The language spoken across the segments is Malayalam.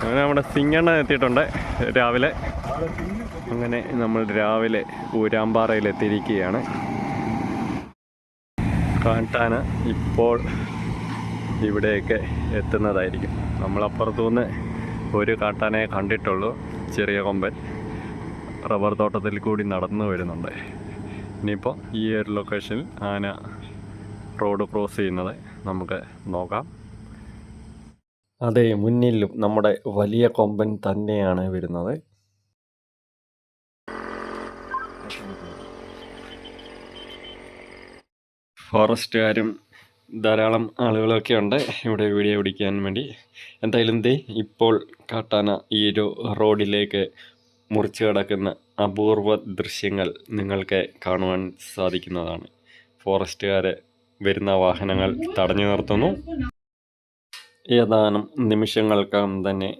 അങ്ങനെ നമ്മുടെ സിങ്ങണ്ണ എത്തിയിട്ടുണ്ട് രാവിലെ. അങ്ങനെ നമ്മൾ രാവിലെ ഊരാമ്പാറയിൽ എത്തിയിരിക്കുകയാണ് കാട്ടാന ഇപ്പോൾ ഇവിടെയൊക്കെ എത്തുന്നതായിരിക്കും. നമ്മളപ്പുറത്തു നിന്ന് ഒരു കാട്ടാനയെ കണ്ടിട്ടുള്ളൂ ചെറിയ കൊമ്പൻ. റബ്ബർ തോട്ടത്തിൽ കൂടി നടന്നു വരുന്നുണ്ട്. ഇനിയിപ്പോൾ ഈ ഒരു ലൊക്കേഷനിൽ ആന റോഡ് ക്രോസ് ചെയ്യുന്നത് നമുക്ക് നോക്കാം. അതെ മുന്നിലും നമ്മുടെ വലിയ കൊമ്പൻ തന്നെയാണ് വരുന്നത്. ഫോറസ്റ്റുകാരും ധാരാളം ആളുകളൊക്കെ ഉണ്ട്. ഇവിടെ വീഡിയോ പിടിക്കാൻ വേണ്ടി. എന്തായാലും ദേ ഇപ്പോൾ കാട്ടാന ഈ ഒരു റോഡിലേക്ക് മുറിച്ചു കിടക്കുന്ന അപൂർവ ദൃശ്യങ്ങൾ നിങ്ങൾക്ക് കാണുവാൻ സാധിക്കുന്നതാണ്. ഫോറസ്റ്റുകാർ വരുന്ന വാഹനങ്ങൾ തടഞ്ഞു നിർത്തുന്നു. ഏതാനും നിമിഷങ്ങൾക്കകം തന്നെ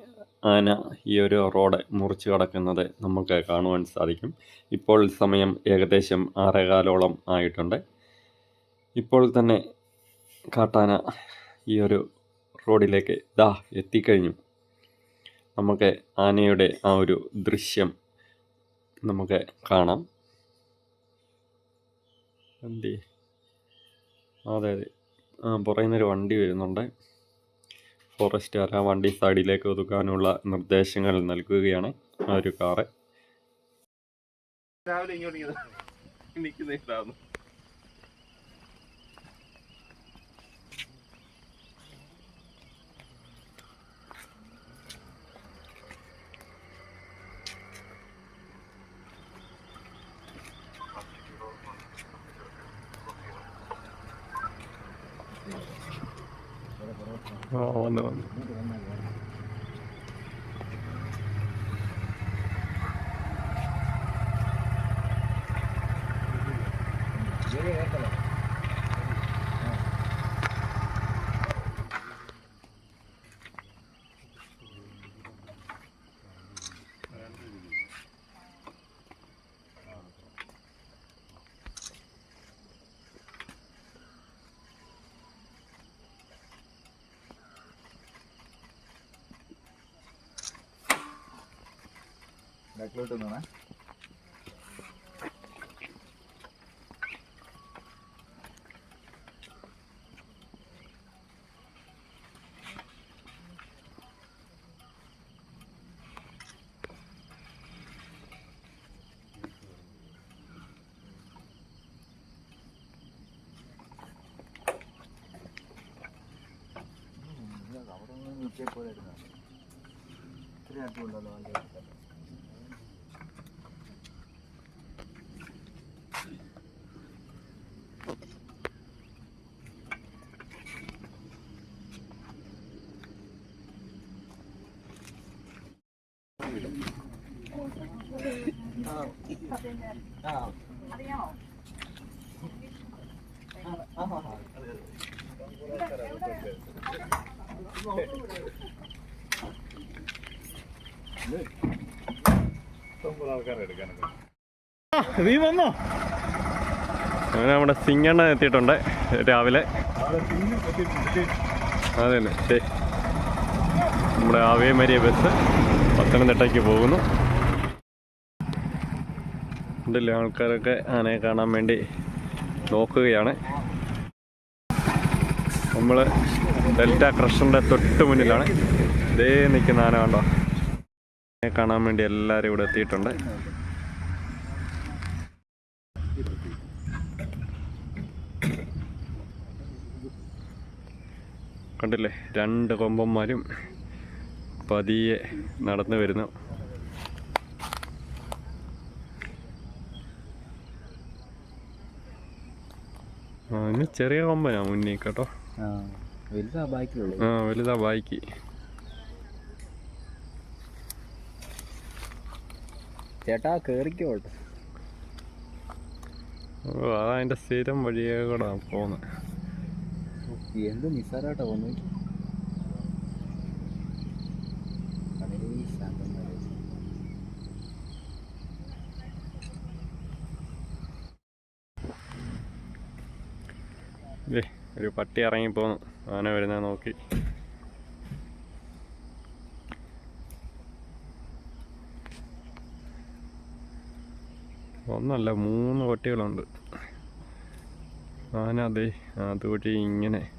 ആന ഈ ഒരു റോഡ് മുറിച്ചു കടക്കുന്നത് നമുക്ക് കാണുവാൻ സാധിക്കും. ഇപ്പോൾ സമയം ഏകദേശം ആറേകാലോളം ആയിട്ടുണ്ട്. ഇപ്പോൾ തന്നെ കാട്ടാന ഈ ഒരു റോഡിലേക്ക് ദാ എത്തിക്കഴിഞ്ഞു. നമുക്ക് ആനയുടെ ആ ഒരു ദൃശ്യം നമുക്ക് കാണാം. വണ്ടി അതെ അതെ. ആ പുറയുന്നൊരു വണ്ടി വരുന്നുണ്ട്. ഫോറസ്റ്റുകാർ ആ വണ്ടി സൈഡിലേക്ക് ഒതുക്കാനുള്ള നിർദ്ദേശങ്ങൾ നൽകുകയാണ് ആ ഒരു കാറ്. രാവിലെ ഇങ്ങോട്ട് നിൽക്കുന്നുണ്ടായിരുന്നു ആ വന്നു വന്നു ബാക്കിലോട്ട് നിന്നേ അവിടെ നിന്ന് നിൽക്കിയ പോലെ ഇരുന്നാ ഇത്രയും അടുത്തുണ്ടല്ലോ വണ്ടി വന്നോ? നമ്മുടെ സിംഗണ്ണ എത്തിയിട്ടുണ്ട് രാവിലെ. അതെ തന്നെ. നമ്മുടെ ആവേമരിയ ബസ് പത്തനംതിട്ടയ്ക്ക് പോകുന്നു. ഉണ്ടല്ലേ ആൾക്കാരൊക്കെ ആനയെ കാണാൻ വേണ്ടി നോക്കുകയാണ്. നമ്മൾ ഡെൽറ്റ ക്രഷറിന്റെ തൊട്ട് മുന്നിലാണ്. ഇതേ നിൽക്കുന്ന ആന കണ്ടോ? ആനയെ കാണാൻ വേണ്ടി എല്ലാവരും ഇവിടെ എത്തിയിട്ടുണ്ട്. കണ്ടില്ലേ? രണ്ട് കൊമ്പന്മാരും പതിയെ നടന്നു വരുന്നു. ചെറിയ കൊമ്പനാ മുന്നേ കേട്ടോ. വലുതാ ബാക്കിലുള്ളൂ ആ വലുതാ ബായിക്ക് ചേട്ടാ കേറിക്കോട്ടെ ഓ അതാ അതിന്റെ സ്ഥിരം വഴിയേ കൂടെ പോകുന്നത് എന്ത് നിസ്സാരായിട്ടാ വന്നു ഏ ഒരു പട്ടി ഇറങ്ങിപ്പോന്നു. ആന വരുന്നത് നോക്കി. ഒന്നല്ല മൂന്ന് പട്ടികളുണ്ട്. ആന അതെ അതുവഴി ഇങ്ങനെ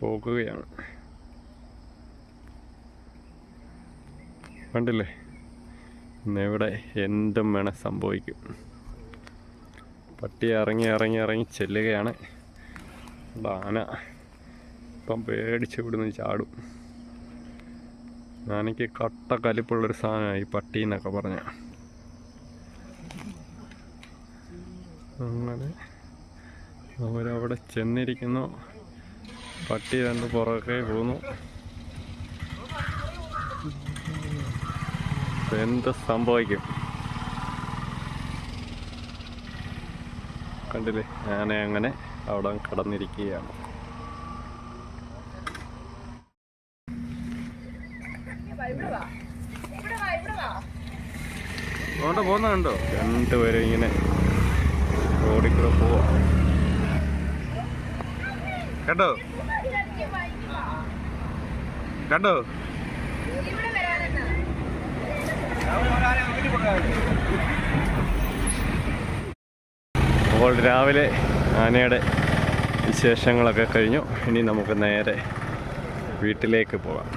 പോക്കുകയാണ്. കണ്ടില്ലേ? ഇന്നിവിടെ എന്തും വേണം സംഭവിക്കും. പട്ടി ഇറങ്ങി ഇറങ്ങി ഇറങ്ങി ചെല്ലുകയാണ്. ആന ഇപ്പം പേടിച്ച് ഇവിടുന്ന് ചാടും. ആനയ്ക്ക് കട്ട കലിപ്പുള്ളൊരു സാധനമായി പട്ടി എന്നൊക്കെ പറഞ്ഞ. അങ്ങനെ അവരവിടെ ചെന്നിരിക്കുന്നു. പട്ടി രണ്ട് പുറകെ പോന്നു എന്ത് സംഭവിക്കും? കണ്ടില്ലേ? ഞാൻ അങ്ങനെ അവിടെ കടന്നിരിക്കുകയാണ്. അതുകൊണ്ട് പോകുന്ന കണ്ടോ? രണ്ടുപേരും ഇങ്ങനെ റോഡിൽ കൂടെ പോവാ. കണ്ടോ? കണ്ടോ? അപ്പോൾ രാവിലെ ആനയുടെ വിശേഷങ്ങളൊക്കെ കഴിഞ്ഞു. ഇനി നമുക്ക് നേരെ വീട്ടിലേക്ക് പോകാം.